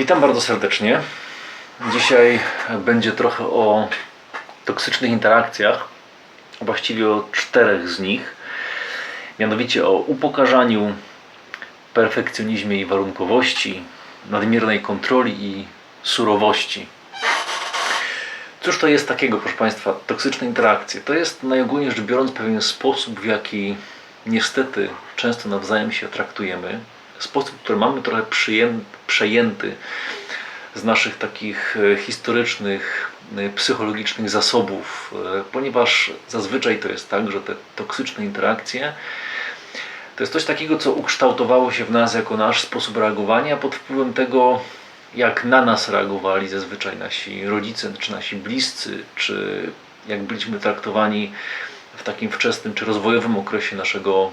Witam bardzo serdecznie. Dzisiaj będzie trochę o toksycznych interakcjach, właściwie o czterech z nich. Mianowicie o upokarzaniu, perfekcjonizmie i warunkowości, nadmiernej kontroli i surowości. Cóż to jest takiego, proszę Państwa, toksyczne interakcje? To jest najogólniej rzecz biorąc pewien sposób, w jaki niestety często nawzajem się traktujemy. Sposób, który mamy trochę przyję- przejęty z naszych takich e, historycznych, e, psychologicznych zasobów, e, ponieważ zazwyczaj to jest tak, że te toksyczne interakcje to jest coś takiego, co ukształtowało się w nas jako nasz sposób reagowania pod wpływem tego, jak na nas reagowali zazwyczaj nasi rodzice, czy nasi bliscy, czy jak byliśmy traktowani w takim wczesnym czy rozwojowym okresie naszego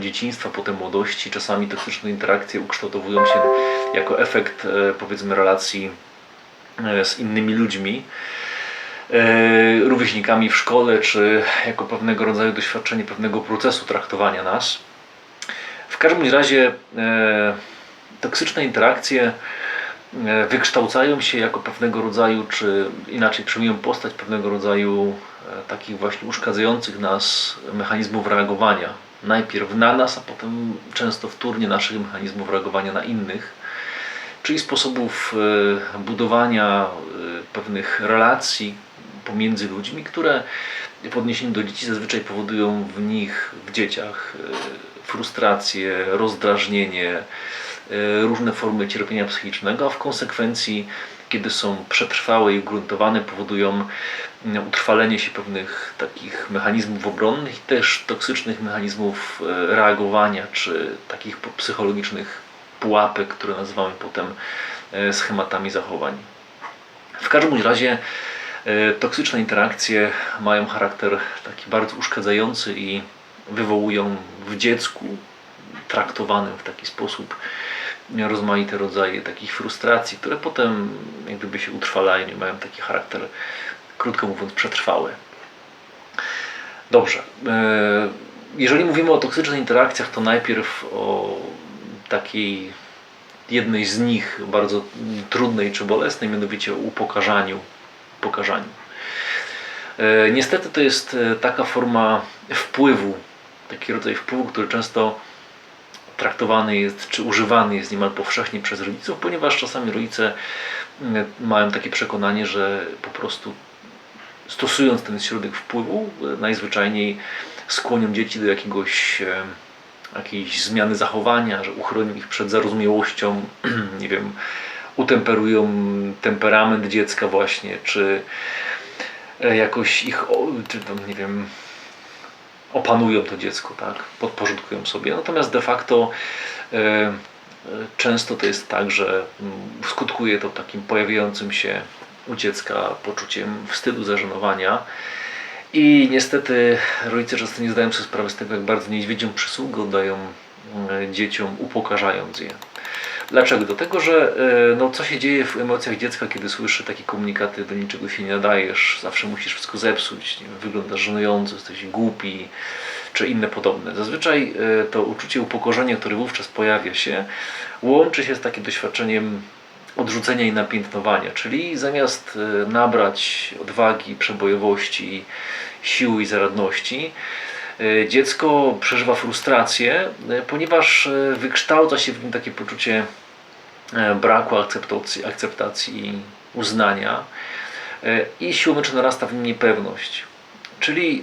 dzieciństwa, potem młodości. Czasami toksyczne interakcje ukształtowują się jako efekt e, powiedzmy relacji e, z innymi ludźmi, e, rówieśnikami w szkole, czy jako pewnego rodzaju doświadczenie pewnego procesu traktowania nas. W każdym razie toksyczne interakcje wykształcają się jako pewnego rodzaju, czy inaczej przyjmują postać pewnego rodzaju takich właśnie uszkadzających nas mechanizmów reagowania. Najpierw na nas, a potem często wtórnie naszych mechanizmów reagowania na innych, czyli sposobów e, budowania e, pewnych relacji pomiędzy ludźmi, które w odniesieniu do dzieci zazwyczaj powodują w nich, w dzieciach, e, frustrację, rozdrażnienie, różne formy cierpienia psychicznego, a w konsekwencji, kiedy są przetrwałe i ugruntowane, powodują mm, utrwalenie się pewnych takich mechanizmów obronnych i też toksycznych mechanizmów e, reagowania, czy takich psychologicznych pułapek, które nazywamy potem e, schematami zachowań. W każdym razie e, toksyczne interakcje mają charakter taki bardzo uszkadzający i wywołują w dziecku traktowanym w taki sposób rozmaite rodzaje takich frustracji, które potem jak gdyby się utrwalają i mają taki charakter, krótko mówiąc, przetrwały. Dobrze. e, Jeżeli mówimy o toksycznych interakcjach, to najpierw o takiej jednej z nich, bardzo trudnej czy bolesnej, mianowicie o upokarzaniu. upokarzaniu. E, Niestety to jest e, taka forma wpływu, taki rodzaj wpływu, który często traktowany jest, czy używany jest niemal powszechnie przez rodziców, ponieważ czasami rodzice mm, mają takie przekonanie, że po prostu stosując ten środek wpływu, e, najzwyczajniej skłonią dzieci do jakiegoś, e, jakiejś zmiany zachowania, że uchronią ich przed zarozumiałością, nie wiem, utemperują temperament dziecka właśnie, czy e, jakoś ich, czy tam, nie wiem, opanują to dziecko, tak? podporządkują sobie. Natomiast de facto e, często to jest tak, że mm, skutkuje to takim pojawiającym się u dziecka poczuciem wstydu, zażenowania. I niestety rodzice często nie zdają sobie sprawy z tego, jak bardzo niedźwiedzią przysługę oddają mm, dzieciom, upokarzając je. Dlaczego? Dlatego, że e, no, co się dzieje w emocjach dziecka, kiedy słyszy takie komunikaty, do niczego się nie nadajesz, zawsze musisz wszystko zepsuć, nie wyglądasz żenująco, jesteś głupi, czy inne podobne. Zazwyczaj e, to uczucie upokorzenia, które wówczas pojawia się, łączy się z takim doświadczeniem odrzucenia i napiętnowania, czyli zamiast e, nabrać odwagi, przebojowości, siły i zaradności, dziecko przeżywa frustrację, e, ponieważ e, wykształca się w nim takie poczucie e, braku akceptacji, akceptacji i uznania e, i siłą rzeczy narasta w nim niepewność. Czyli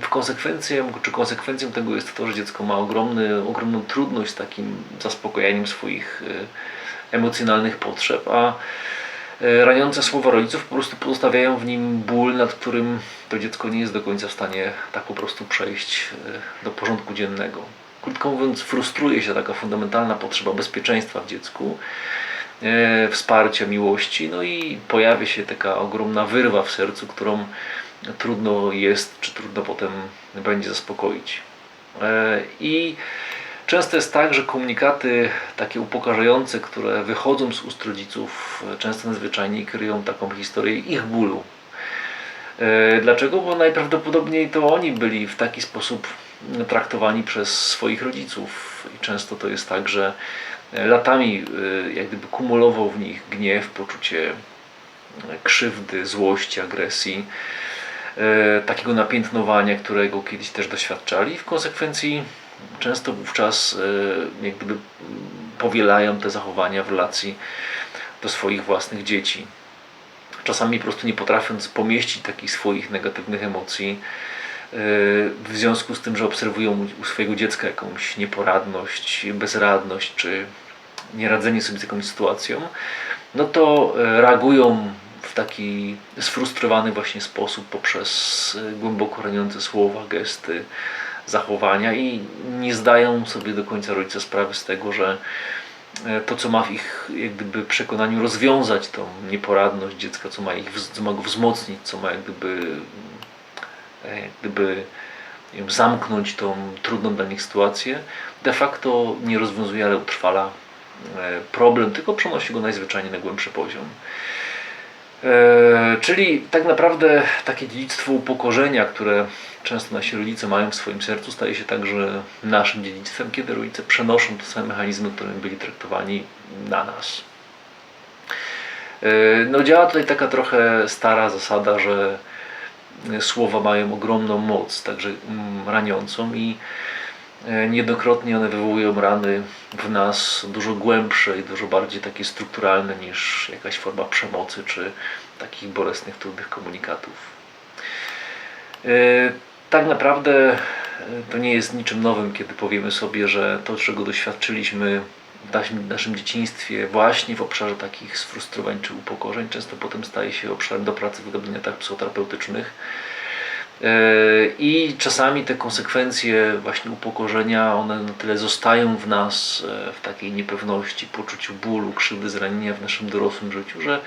w konsekwencją, czy konsekwencją tego jest to, że dziecko ma ogromny, ogromną trudność z takim zaspokojaniem swoich e, emocjonalnych potrzeb, a e, raniące słowa rodziców po prostu pozostawiają w nim ból, nad którym to dziecko nie jest do końca w stanie tak po prostu przejść e, do porządku dziennego. Krótko mówiąc, frustruje się taka fundamentalna potrzeba bezpieczeństwa w dziecku, e, wsparcia, miłości, no i pojawia się taka ogromna wyrwa w sercu, którą trudno jest, czy trudno potem będzie zaspokoić. E, I często jest tak, że komunikaty takie upokarzające, które wychodzą z ust rodziców, e, często najzwyczajniej kryją taką historię ich bólu. E, Dlaczego? Bo najprawdopodobniej to oni byli w taki sposób traktowani przez swoich rodziców. I często to jest tak, że latami y, jak gdyby kumulował w nich gniew, poczucie krzywdy, złości, agresji, takiego napiętnowania, którego kiedyś też doświadczali. W konsekwencji często wówczas y, jak gdyby powielają te zachowania w relacji do swoich własnych dzieci. Czasami po prostu nie potrafiąc pomieścić takich swoich negatywnych emocji, w związku z tym, że obserwują u swojego dziecka jakąś nieporadność, bezradność czy nieradzenie sobie z jakąś sytuacją, no to e, reagują w taki sfrustrowany właśnie sposób poprzez e, głęboko raniące słowa, gesty, zachowania i nie zdają sobie do końca rodzice sprawy z tego, że e, to, co ma w ich jak gdyby przekonaniu rozwiązać tą nieporadność dziecka, co ma, ich, co ma go wzmocnić, co ma jak gdyby jak gdyby zamknąć tą trudną dla nich sytuację, de facto nie rozwiązuje, ale utrwala e, problem, tylko przenosi go najzwyczajniej na głębszy poziom. E, czyli tak naprawdę takie dziedzictwo upokorzenia, które często nasi rodzice mają w swoim sercu, staje się także naszym dziedzictwem, kiedy rodzice przenoszą te same mechanizmy, którymi byli traktowani na nas. E, no działa tutaj taka trochę stara zasada, że słowa mają ogromną moc, także mm, raniącą i e, niejednokrotnie one wywołują rany w nas dużo głębsze i dużo bardziej takie strukturalne niż jakaś forma przemocy czy takich bolesnych, trudnych komunikatów. Tak naprawdę e, to nie jest niczym nowym, kiedy powiemy sobie, że to, czego doświadczyliśmy w naszym dzieciństwie właśnie w obszarze takich sfrustrowań czy upokorzeń często potem staje się obszarem do pracy w gabinetach psychoterapeutycznych. E, I czasami te konsekwencje właśnie upokorzenia, one na tyle zostają w nas e, w takiej niepewności, poczuciu bólu, krzywdy, zranienia w naszym dorosłym życiu, że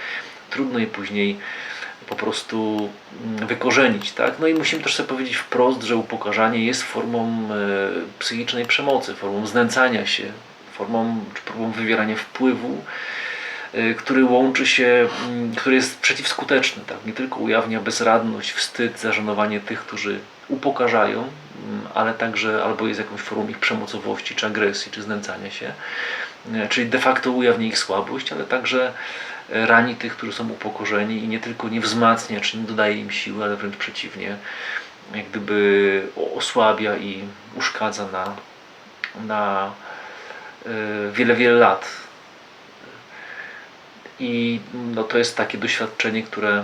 trudno je później po prostu mm, wykorzenić. Tak? No i musimy też sobie powiedzieć wprost, że upokarzanie jest formą e, psychicznej przemocy, formą znęcania się, formą czy próbą wywierania wpływu, który łączy się, mm, który jest przeciwskuteczny. Tak? Nie tylko ujawnia bezradność, wstyd, zażenowanie tych, którzy upokarzają, mm, ale także albo jest jakąś formą ich przemocowości, czy agresji, czy znęcania się. Y, czyli de facto ujawnia ich słabość, ale także rani tych, którzy są upokorzeni i nie tylko nie wzmacnia, czy nie dodaje im siły, ale wręcz przeciwnie, jak gdyby osłabia i uszkadza na, na Y, wiele, wiele lat. I no, to jest takie doświadczenie, które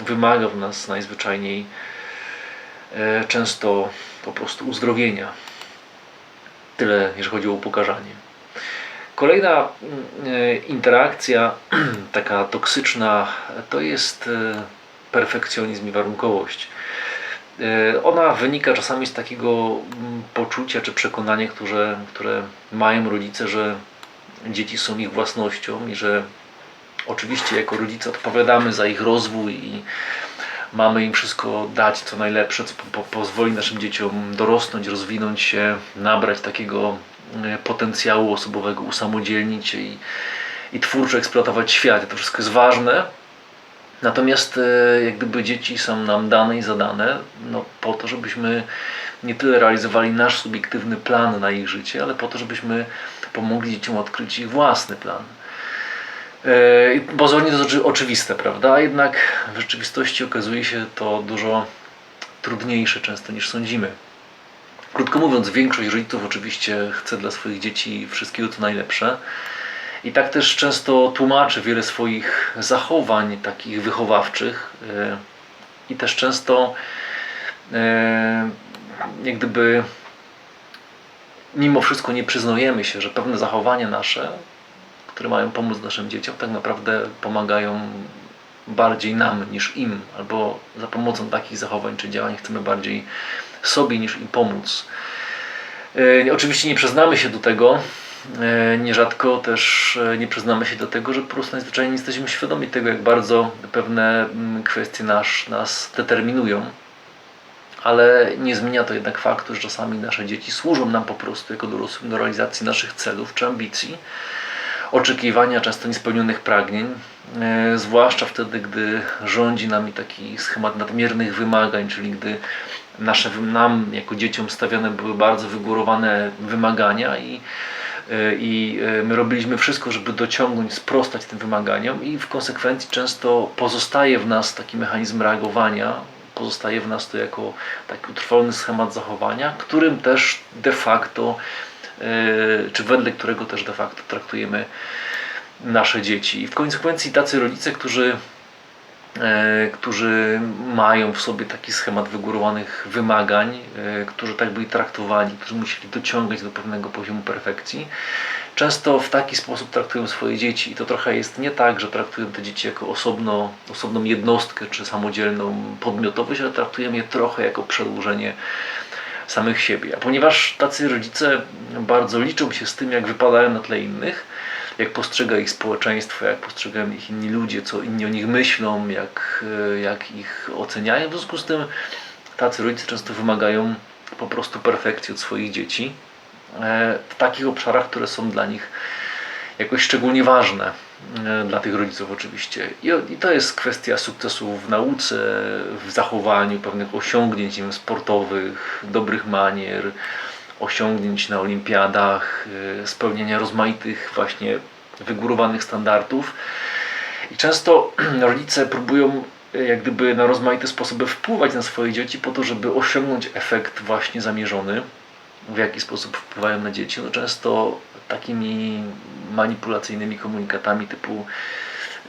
wymaga w nas najzwyczajniej y, często po prostu uzdrowienia. Tyle, jeżeli chodzi o upokarzanie. Kolejna y, interakcja, taka toksyczna, to jest perfekcjonizm i warunkowość. E, ona wynika czasami z takiego mm, poczucia czy przekonania, które, które mają rodzice, że dzieci są ich własnością i że oczywiście jako rodzice odpowiadamy za ich rozwój i mamy im wszystko dać co najlepsze, co po, pozwoli naszym dzieciom dorosnąć, rozwinąć się, nabrać takiego e, potencjału osobowego, usamodzielnić się i, i twórczo eksploatować świat. To wszystko jest ważne, Natomiast e, jak gdyby dzieci są nam dane i zadane no, po to, żebyśmy nie tyle realizowali nasz subiektywny plan na ich życie, ale po to, żebyśmy pomogli dzieciom odkryć ich własny plan. Pozornie to jest oczywiste, prawda? Jednak w rzeczywistości okazuje się to dużo trudniejsze często niż sądzimy. Krótko mówiąc, większość rodziców oczywiście chce dla swoich dzieci wszystkiego co najlepsze, i tak też często tłumaczy wiele swoich zachowań takich wychowawczych e, i też często e, jak gdyby mimo wszystko nie przyznajemy się, że pewne zachowania nasze, które mają pomóc naszym dzieciom, tak naprawdę pomagają bardziej nam niż im, albo za pomocą takich zachowań czy działań chcemy bardziej sobie niż im pomóc. E, oczywiście nie przyznamy się do tego, E, nierzadko też e, nie przyznamy się do tego, że po prostu najzwyczajniej nie jesteśmy świadomi tego, jak bardzo pewne mm, kwestie nas, nas determinują. Ale nie zmienia to jednak faktu, że czasami nasze dzieci służą nam po prostu jako dorosłym do realizacji naszych celów czy ambicji, oczekiwania często niespełnionych pragnień, e, zwłaszcza wtedy, gdy rządzi nami taki schemat nadmiernych wymagań, czyli gdy nasze, nam jako dzieciom stawiane były bardzo wygórowane wymagania i, e, i e, my robiliśmy wszystko, żeby dociągnąć, sprostać tym wymaganiom i w konsekwencji często pozostaje w nas taki mechanizm reagowania, pozostaje w nas to jako taki utrwalony schemat zachowania, którym też de facto, czy wedle którego też de facto traktujemy nasze dzieci. I w konsekwencji tacy rodzice, którzy e, którzy mają w sobie taki schemat wygórowanych wymagań, e, którzy tak byli traktowani, którzy musieli dociągać do pewnego poziomu perfekcji, często w taki sposób traktują swoje dzieci. I to trochę jest nie tak, że traktują te dzieci jako osobno, osobną jednostkę czy samodzielną podmiotowość, ale traktują je trochę jako przedłużenie samych siebie. A ponieważ tacy rodzice bardzo liczą się z tym, jak wypadają na tle innych, jak postrzega ich społeczeństwo, jak postrzegają ich inni ludzie, co inni o nich myślą, jak, e, jak ich oceniają. W związku z tym tacy rodzice często wymagają po prostu perfekcji od swoich dzieci e, w takich obszarach, które są dla nich jakoś szczególnie ważne. E, Dla tych rodziców oczywiście. I, to jest kwestia sukcesu w nauce, w zachowaniu pewnych osiągnięć wiem, sportowych, dobrych manier, osiągnięć na olimpiadach, y, spełnienia rozmaitych właśnie wygórowanych standardów. I często rodzice próbują y, jak gdyby na rozmaite sposoby wpływać na swoje dzieci po to, żeby osiągnąć efekt właśnie zamierzony. W jaki sposób wpływają na dzieci? No często takimi manipulacyjnymi komunikatami typu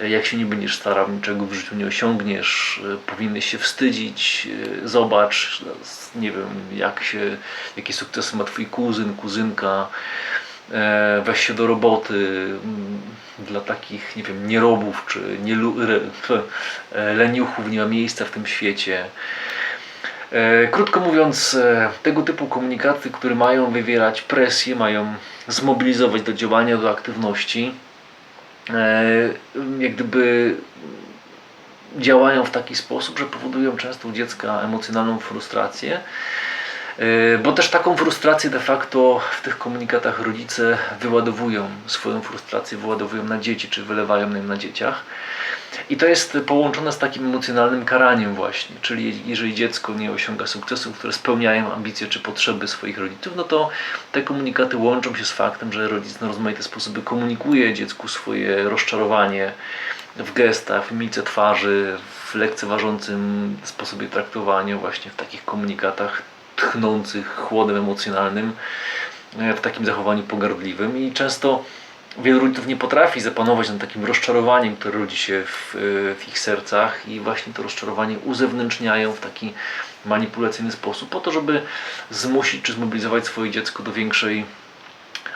y, jak się nie będziesz starał, niczego w życiu nie osiągniesz, y, powinieneś się wstydzić, y, zobacz, nie wiem, jak się, jakie sukcesy ma twój kuzyn, kuzynka, e, weź się do roboty mm, dla takich, nie wiem, nierobów czy nielu, e, leniuchów nie ma miejsca w tym świecie. E, Krótko mówiąc, e, tego typu komunikaty, które mają wywierać presję, mają zmobilizować do działania, do aktywności, e, jak gdyby działają w taki sposób, że powodują często u dziecka emocjonalną frustrację. E, Bo też taką frustrację de facto w tych komunikatach rodzice wyładowują swoją frustrację, wyładowują na dzieci, czy wylewają ją na dzieciach. I to jest połączone z takim emocjonalnym karaniem właśnie, czyli jeżeli dziecko nie osiąga sukcesów, które spełniają ambicje czy potrzeby swoich rodziców, no to te komunikaty łączą się z faktem, że rodzic na rozmaite sposoby komunikuje dziecku swoje rozczarowanie w gestach, w mimice twarzy, w lekceważącym sposobie traktowania, właśnie w takich komunikatach tchnących chłodem emocjonalnym, e, w takim zachowaniu pogardliwym i często wielu rodziców nie potrafi zapanować nad takim rozczarowaniem, które rodzi się w, w ich sercach i właśnie to rozczarowanie uzewnętrzniają w taki manipulacyjny sposób po to, żeby zmusić czy zmobilizować swoje dziecko do większej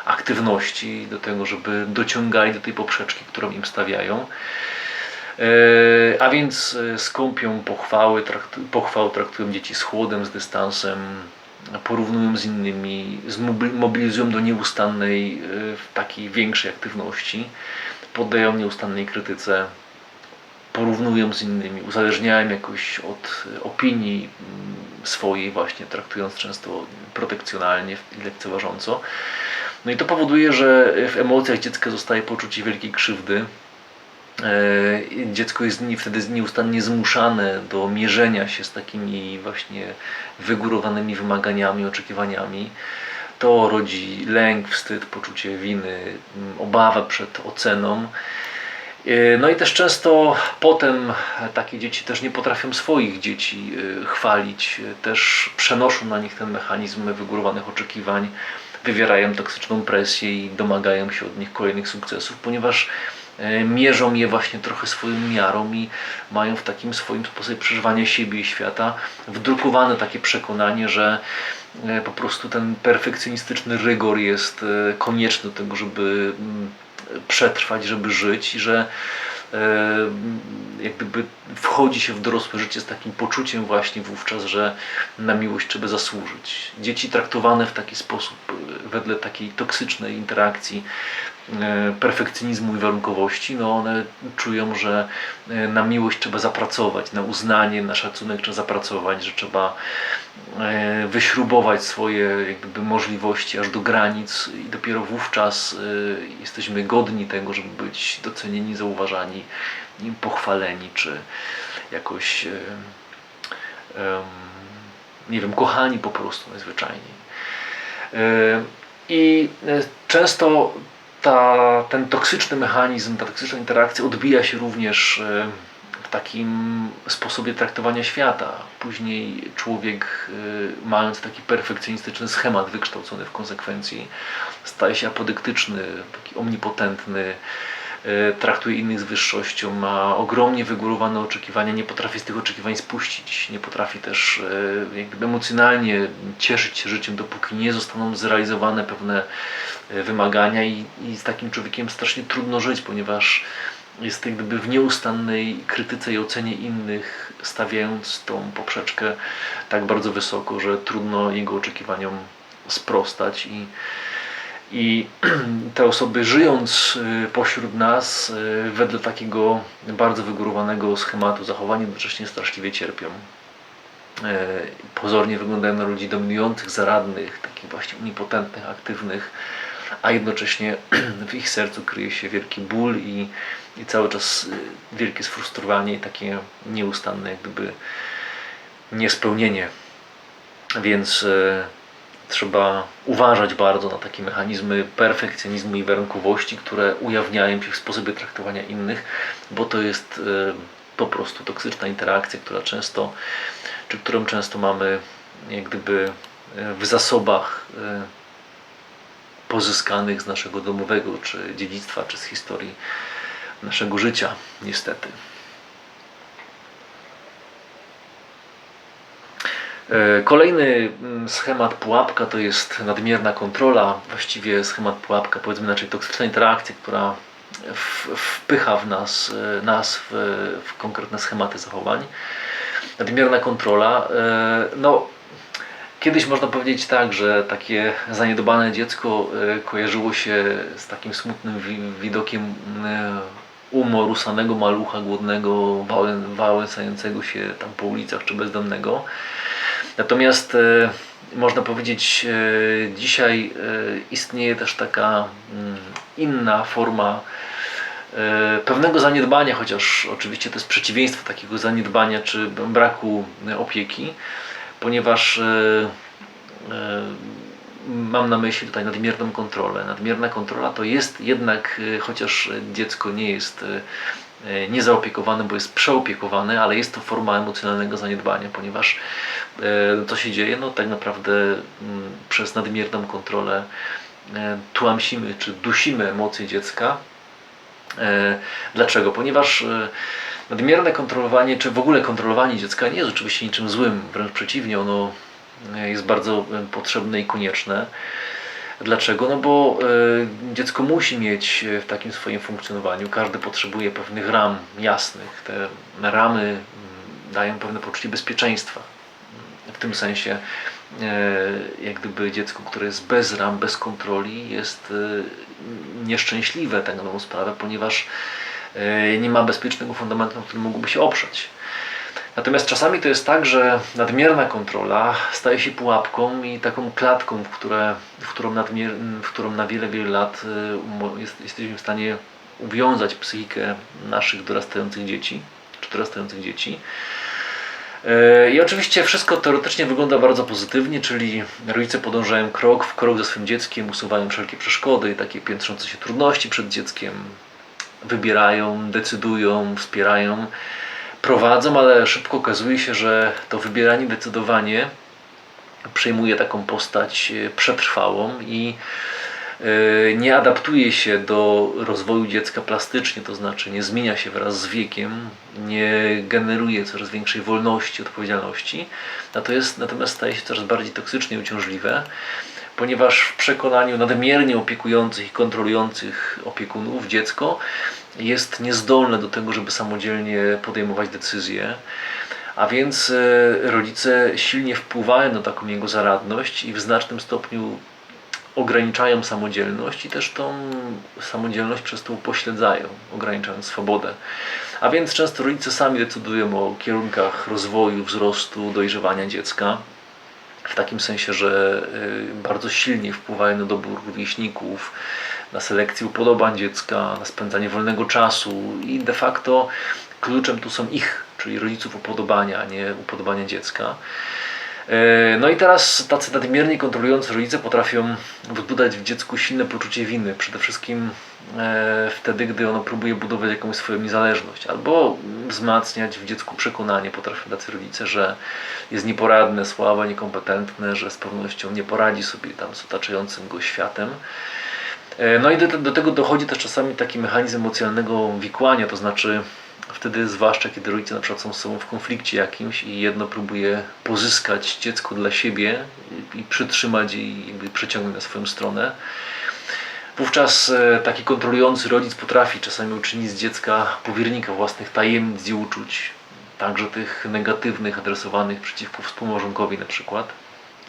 aktywności, do tego, żeby dociągali do tej poprzeczki, którą im stawiają. E, A więc e, skąpią pochwały, traktu, pochwał traktują dzieci z chłodem, z dystansem, porównują z innymi, mobilizują do nieustannej, e, takiej większej aktywności, poddają nieustannej krytyce, porównują z innymi, uzależniają jakoś od opinii mm, swojej właśnie, traktując często protekcjonalnie i lekceważąco. No i to powoduje, że w emocjach dziecka zostaje poczucie wielkiej krzywdy, Dziecko jest wtedy nieustannie zmuszane do mierzenia się z takimi właśnie wygórowanymi wymaganiami, oczekiwaniami. To rodzi lęk, wstyd, poczucie winy, obawę przed oceną. E, No i też często potem takie dzieci też nie potrafią swoich dzieci e, chwalić, e, też przenoszą na nich ten mechanizm wygórowanych oczekiwań, wywierają toksyczną presję i domagają się od nich kolejnych sukcesów, ponieważ e, mierzą je właśnie trochę swoją miarą i mają w takim swoim sposobie przeżywania siebie i świata wdrukowane takie przekonanie, że e, po prostu ten perfekcjonistyczny rygor jest e, konieczny do tego, żeby mm, przetrwać, żeby żyć i że e, jak gdyby wchodzi się w dorosłe życie z takim poczuciem właśnie wówczas, że na miłość trzeba zasłużyć. Dzieci traktowane w taki sposób, e, wedle takiej toksycznej interakcji, e, perfekcjonizmu i warunkowości, no one czują, że e, na miłość trzeba zapracować, na uznanie, na szacunek trzeba zapracować, że trzeba e, wyśrubować swoje jak gdyby, możliwości aż do granic i dopiero wówczas e, jesteśmy godni tego, żeby być docenieni, zauważani, pochwaleni, czy jakoś e, nie wiem, kochani po prostu najzwyczajniej. E, I e, często ta, ten toksyczny mechanizm, ta toksyczna interakcja odbija się również e, w takim sposobie traktowania świata. Później człowiek, mając taki perfekcjonistyczny schemat wykształcony w konsekwencji, staje się apodyktyczny, taki omnipotentny, traktuje innych z wyższością, ma ogromnie wygórowane oczekiwania, nie potrafi z tych oczekiwań spuścić, nie potrafi też jakby emocjonalnie cieszyć się życiem, dopóki nie zostaną zrealizowane pewne wymagania i, i z takim człowiekiem strasznie trudno żyć, ponieważ jest jak gdyby w nieustannej krytyce i ocenie innych, stawiając tą poprzeczkę tak bardzo wysoko, że trudno jego oczekiwaniom sprostać i i te osoby żyjąc y, pośród nas y, wedle takiego bardzo wygórowanego schematu zachowania jednocześnie straszliwie cierpią. E, pozornie wyglądają na ludzi dominujących, zaradnych, takich właśnie unipotentnych, aktywnych, a jednocześnie w ich sercu kryje się wielki ból i, i cały czas y, wielkie sfrustrowanie i takie nieustanne jak gdyby niespełnienie. Więc trzeba uważać bardzo na takie mechanizmy perfekcjonizmu i warunkowości, które ujawniają się w sposobie traktowania innych, bo to jest e, po prostu toksyczna interakcja, która często, czy którą często mamy jak gdyby e, w zasobach e, pozyskanych z naszego domowego, czy dziedzictwa, czy z historii naszego życia, niestety. E, kolejny mm, schemat pułapka to jest nadmierna kontrola, właściwie schemat pułapka, powiedzmy inaczej, toksyczna interakcja, która wpycha w nas, e, nas w, w konkretne schematy zachowań. Nadmierna kontrola, e, no Kiedyś można powiedzieć tak, że takie zaniedbane dziecko kojarzyło się z takim smutnym widokiem umorusanego malucha głodnego, wałęsającego się tam po ulicach czy bezdomnego. Natomiast e, można powiedzieć, e, dzisiaj e, istnieje też taka mm, inna forma pewnego zaniedbania, chociaż oczywiście to jest przeciwieństwo takiego zaniedbania czy braku opieki, ponieważ mam na myśli tutaj nadmierną kontrolę. Nadmierna kontrola to jest jednak, chociaż dziecko nie jest E, niezaopiekowany, bo jest przeopiekowany, ale jest to forma emocjonalnego zaniedbania, ponieważ e, co się dzieje? No tak naprawdę mm, przez nadmierną kontrolę e, tłamsimy czy dusimy emocje dziecka. Dlaczego? Ponieważ nadmierne kontrolowanie, czy w ogóle kontrolowanie dziecka nie jest oczywiście niczym złym, wręcz przeciwnie, ono jest bardzo potrzebne i konieczne. Dlaczego? No bo y, dziecko musi mieć w takim swoim funkcjonowaniu, każdy potrzebuje pewnych ram jasnych. Te ramy y, dają pewne poczucie bezpieczeństwa. W tym sensie, jak gdyby dziecko, które jest bez ram, bez kontroli, jest nieszczęśliwe tak na sprawę, ponieważ nie ma bezpiecznego fundamentu, na którym mógłby się oprzeć. Natomiast czasami to jest tak, że nadmierna kontrola staje się pułapką i taką klatką, w, które, w, którą, nadmier, w którą na wiele, wiele lat y, jest, jesteśmy w stanie uwiązać psychikę naszych dorastających dzieci, czy dorastających dzieci. Y, I oczywiście wszystko teoretycznie wygląda bardzo pozytywnie, czyli rodzice podążają krok w krok ze swoim dzieckiem, usuwają wszelkie przeszkody i takie piętrzące się trudności przed dzieckiem, wybierają, decydują, wspierają prowadzą, ale szybko okazuje się, że to wybieranie decydowanie przejmuje taką postać e, przetrwałą i e, nie adaptuje się do rozwoju dziecka plastycznie, to znaczy nie zmienia się wraz z wiekiem, nie generuje coraz większej wolności, odpowiedzialności, natomiast, natomiast staje się coraz bardziej toksycznie uciążliwe, ponieważ w przekonaniu nadmiernie opiekujących i kontrolujących opiekunów dziecko jest niezdolne do tego, żeby samodzielnie podejmować decyzje. A więc e, rodzice silnie wpływają na taką jego zaradność i w znacznym stopniu ograniczają samodzielność i też tą samodzielność przez to upośledzają, ograniczając swobodę. A więc często rodzice sami decydują o kierunkach rozwoju, wzrostu, dojrzewania dziecka. W takim sensie, że e, bardzo silnie wpływają na dobór rówieśników, na selekcję upodobań dziecka, na spędzanie wolnego czasu i de facto kluczem tu są ich, czyli rodziców upodobania, a nie upodobania dziecka. E, No i teraz tacy nadmiernie kontrolujący rodzice potrafią wybudać w dziecku silne poczucie winy, przede wszystkim e, wtedy, gdy ono próbuje budować jakąś swoją niezależność, albo wzmacniać w dziecku przekonanie, potrafią tacy rodzice, że jest nieporadne, słabe, niekompetentne, że z pewnością nie poradzi sobie tam z otaczającym go światem. E, No i do, do tego dochodzi też czasami taki mechanizm emocjonalnego wikłania, to znaczy wtedy zwłaszcza kiedy rodzice na przykład są z sobą w konflikcie jakimś i jedno próbuje pozyskać dziecko dla siebie i, przytrzymać i jakby przeciągnąć na swoją stronę. Wówczas e, taki kontrolujący rodzic potrafi czasami uczynić z dziecka powiernika własnych tajemnic i uczuć, także tych negatywnych, adresowanych przeciwko współmałżonkowi na przykład.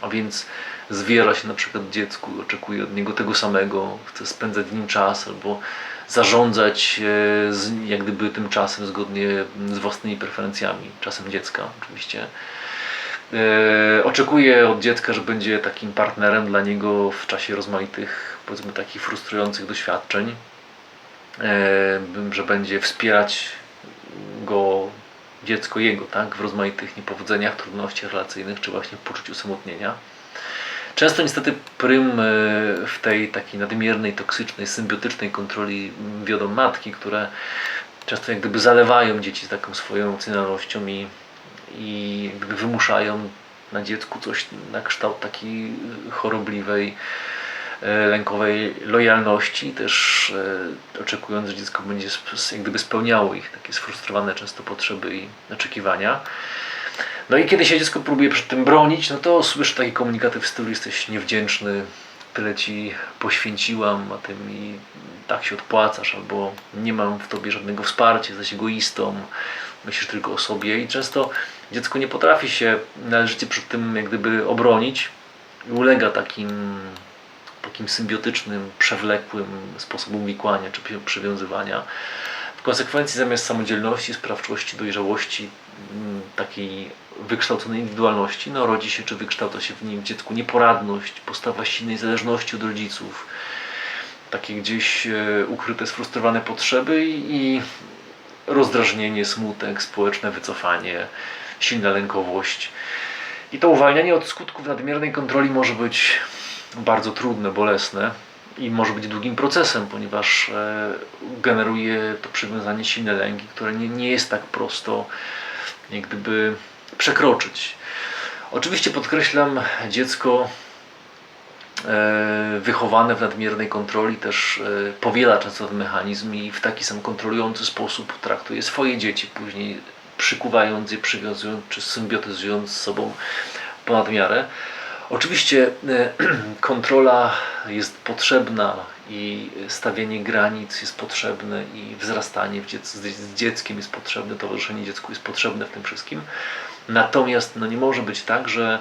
A więc zwierza się na przykład dziecku, oczekuje od niego tego samego, chce spędzać z nim czas albo zarządzać e, z, jak gdyby tym czasem zgodnie z własnymi preferencjami, czasem dziecka oczywiście. E, oczekuje od dziecka, że będzie takim partnerem dla niego w czasie rozmaitych, powiedzmy takich frustrujących doświadczeń, e, że będzie wspierać go dziecko jego, tak, w rozmaitych niepowodzeniach, trudnościach relacyjnych, czy właśnie w poczuciu samotnienia. Często niestety prym e, w tej takiej nadmiernej, toksycznej, symbiotycznej kontroli wiodą matki, które często jak gdyby zalewają dzieci taką swoją emocjonalnością i, i jak gdyby wymuszają na dziecku coś na kształt takiej chorobliwej, e, lękowej lojalności, też e, oczekując, że dziecko będzie jak gdyby spełniało ich takie sfrustrowane często potrzeby i oczekiwania. No i kiedy się dziecko próbuje przed tym bronić, no to słyszę takie komunikaty w stylu jesteś niewdzięczny, tyle ci poświęciłam, a ty mi tak się odpłacasz, albo nie mam w tobie żadnego wsparcia, jesteś egoistą, myślisz tylko o sobie i często dziecko nie potrafi się należycie przed tym jak gdyby obronić i ulega takim takim symbiotycznym, przewlekłym sposobom wikłania czy przy- przywiązywania. W konsekwencji zamiast samodzielności, sprawczości, dojrzałości, mm, takiej wykształconej indywidualności, no rodzi się czy wykształca się w nim dziecku nieporadność, postawa silnej zależności od rodziców, takie gdzieś e, ukryte, sfrustrowane potrzeby i, i rozdrażnienie, smutek, społeczne wycofanie, silna lękowość. I to uwalnianie od skutków nadmiernej kontroli może być bardzo trudne, bolesne i może być długim procesem, ponieważ e, generuje to przywiązanie silne lęki, które nie, nie jest tak prosto jak gdyby przekroczyć. Oczywiście podkreślam, dziecko e, wychowane w nadmiernej kontroli też e, powiela często ten mechanizm i w taki sam kontrolujący sposób traktuje swoje dzieci, później przykuwając je, przywiązując czy symbiotyzując z sobą ponad miarę. Oczywiście e, kontrola jest potrzebna i stawianie granic jest potrzebne i wzrastanie z dzieckiem jest potrzebne, towarzyszenie dziecku jest potrzebne w tym wszystkim. Natomiast no, nie może być tak, że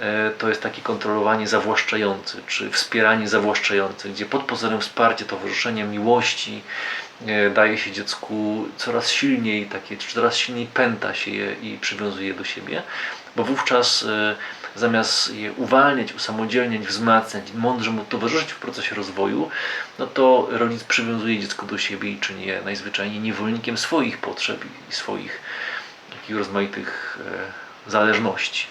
e, to jest takie kontrolowanie zawłaszczające, czy wspieranie zawłaszczające, gdzie pod pozorem wsparcia, towarzyszenia, miłości e, daje się dziecku coraz silniej, takie, coraz silniej pęta się je i przywiązuje do siebie, bo wówczas e, zamiast je uwalniać, usamodzielniać, wzmacniać, mądrze mu towarzyszyć w procesie rozwoju, no to rodzic przywiązuje dziecko do siebie i czyni je najzwyczajniej niewolnikiem swoich potrzeb i swoich takich rozmaitych e, zależności.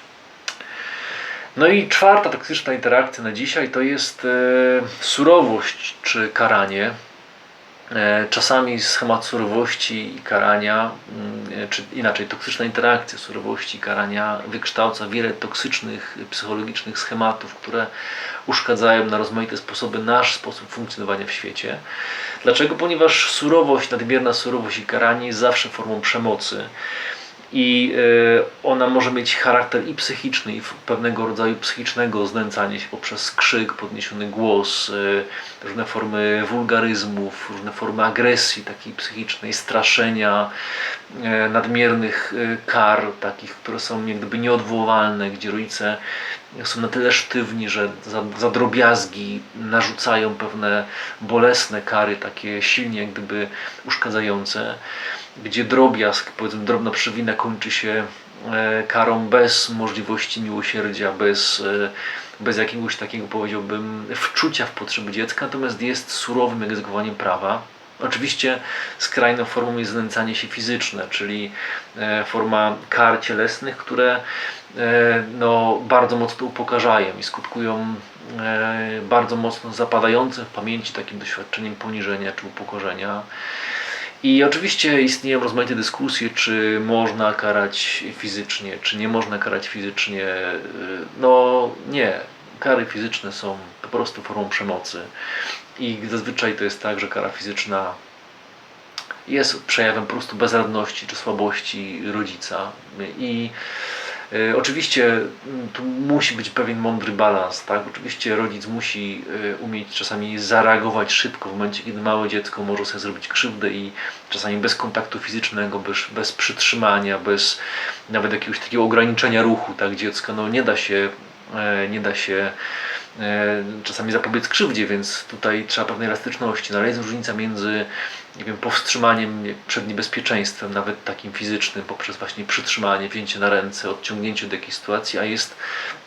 No i czwarta toksyczna interakcja na dzisiaj to jest e, surowość czy karanie. E, Czasami schemat surowości i karania, mm, czy inaczej, toksyczna interakcja surowości i karania wykształca wiele toksycznych psychologicznych schematów, które uszkadzają na rozmaite sposoby nasz sposób funkcjonowania w świecie. Dlaczego? Ponieważ surowość, nadmierna surowość i karanie jest zawsze formą przemocy i e, ona może mieć charakter i psychiczny, i pewnego rodzaju psychicznego znęcania się poprzez krzyk, podniesiony głos, e, różne formy wulgaryzmów, różne formy agresji takiej psychicznej, straszenia, e, nadmiernych kar, takich, które są jak gdyby nieodwołalne, gdzie rodzice są na tyle sztywni, że za, za drobiazgi narzucają pewne bolesne kary, takie silnie jak gdyby uszkadzające, gdzie drobiazg, powiedzmy drobna przewina kończy się e, karą bez możliwości miłosierdzia, bez, e, bez jakiegoś takiego powiedziałbym wczucia w potrzeby dziecka, natomiast jest surowym egzekwowaniem prawa. Oczywiście skrajną formą jest znęcanie się fizyczne, czyli e, forma kar cielesnych, które no, bardzo mocno upokarzają i skutkują bardzo mocno zapadającym w pamięci takim doświadczeniem poniżenia czy upokorzenia. I oczywiście istnieją rozmaite dyskusje, czy można karać fizycznie, czy nie można karać fizycznie. No nie, kary fizyczne są po prostu formą przemocy. I zazwyczaj to jest tak, że kara fizyczna jest przejawem po prostu bezradności czy słabości rodzica. I oczywiście m, tu musi być pewien mądry balans, tak? Oczywiście rodzic musi e, umieć czasami zareagować szybko w momencie, kiedy małe dziecko może sobie zrobić krzywdę i czasami bez kontaktu fizycznego, bez, bez przytrzymania, bez nawet jakiegoś takiego ograniczenia ruchu, tak? Dziecka, no nie da się, e, nie da się e, czasami zapobiec krzywdzie, więc tutaj trzeba pewnej elastyczności. No ale jest różnica między nie wiem, powstrzymaniem przed niebezpieczeństwem, nawet takim fizycznym, poprzez właśnie przytrzymanie, wzięcie na ręce, odciągnięcie do jakiejś sytuacji, a jest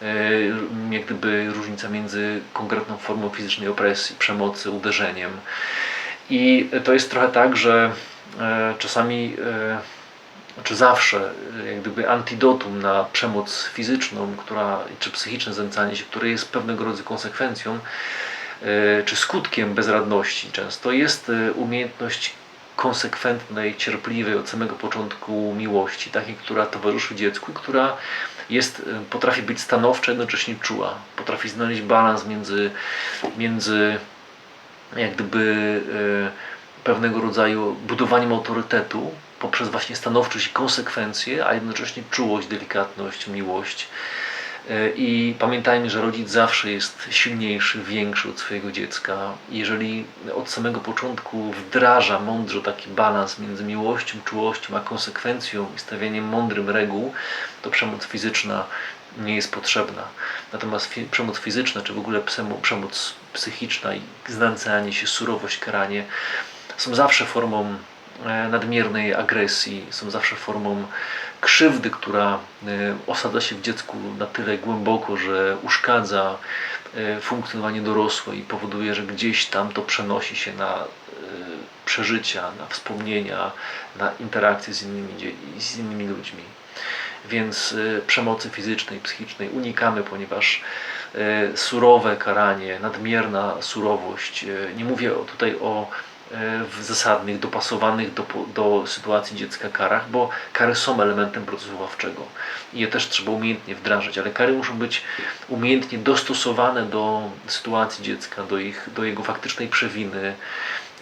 e, jak gdyby różnica między konkretną formą fizycznej opresji, przemocy, uderzeniem. I to jest trochę tak, że e, czasami e, czy zawsze e, jak gdyby antidotum na przemoc fizyczną, która, czy psychiczne znęcanie się, które jest pewnego rodzaju konsekwencją, e, czy skutkiem bezradności często, jest e, umiejętność konsekwentnej, cierpliwej od samego początku miłości, takiej, która towarzyszy dziecku która jest, potrafi być stanowcza, jednocześnie czuła. Potrafi znaleźć balans między, między jak gdyby pewnego rodzaju budowaniem autorytetu poprzez właśnie stanowczość i konsekwencje, a jednocześnie czułość, delikatność, miłość. E, I pamiętajmy, że rodzic zawsze jest silniejszy, większy od swojego dziecka. Jeżeli od samego początku wdraża mądrze taki balans między miłością, czułością, a konsekwencją i stawianiem mądrym reguł, to przemoc fizyczna nie jest potrzebna. Natomiast przemoc fizyczna, czy w ogóle przemoc psychiczna i znęcanie się, surowość, karanie są zawsze formą nadmiernej agresji, są zawsze formą krzywdy, która e, osadza się w dziecku na tyle głęboko, że uszkadza e, funkcjonowanie dorosłe i powoduje, że gdzieś tam to przenosi się na przeżycia, na wspomnienia, na interakcje z innymi, z innymi ludźmi. Więc przemocy fizycznej, psychicznej unikamy, ponieważ surowe karanie, nadmierna surowość, nie mówię tutaj o w zasadnych, dopasowanych do, do sytuacji dziecka karach, bo kary są elementem procesu ławczego i je też trzeba umiejętnie wdrażać, ale kary muszą być umiejętnie dostosowane do sytuacji dziecka, do, ich, do jego faktycznej przewiny.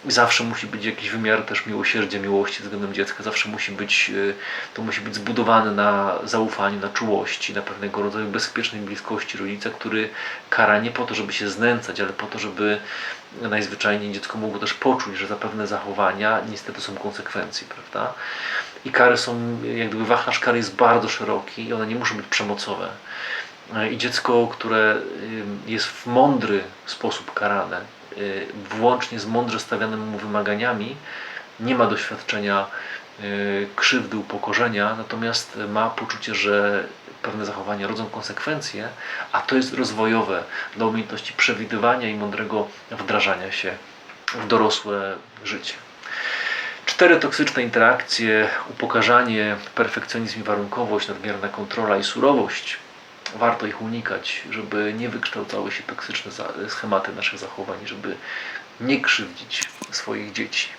Zawsze musi być jakiś wymiar też miłosierdzia, miłości względem dziecka, zawsze musi być, y, to musi być zbudowane na zaufaniu, na czułości, na pewnego rodzaju bezpiecznej bliskości rodzica, który kara nie po to, żeby się znęcać, ale po to, żeby najzwyczajniej dziecko mogło też poczuć, że za pewne zachowania niestety są konsekwencje, prawda? I kary są, jak gdyby wachlarz kary jest bardzo szeroki i one nie muszą być przemocowe. I dziecko, które jest w mądry sposób karane, włącznie z mądrze stawianymi mu wymaganiami, nie ma doświadczenia y, krzywdy, upokorzenia, natomiast ma poczucie, że pewne zachowania rodzą konsekwencje, a to jest rozwojowe dla umiejętności przewidywania i mądrego wdrażania się w dorosłe życie. Cztery toksyczne interakcje, upokarzanie, perfekcjonizm i warunkowość, nadmierna kontrola i surowość. Warto ich unikać, żeby nie wykształcały się toksyczne schematy naszych zachowań, żeby nie krzywdzić swoich dzieci.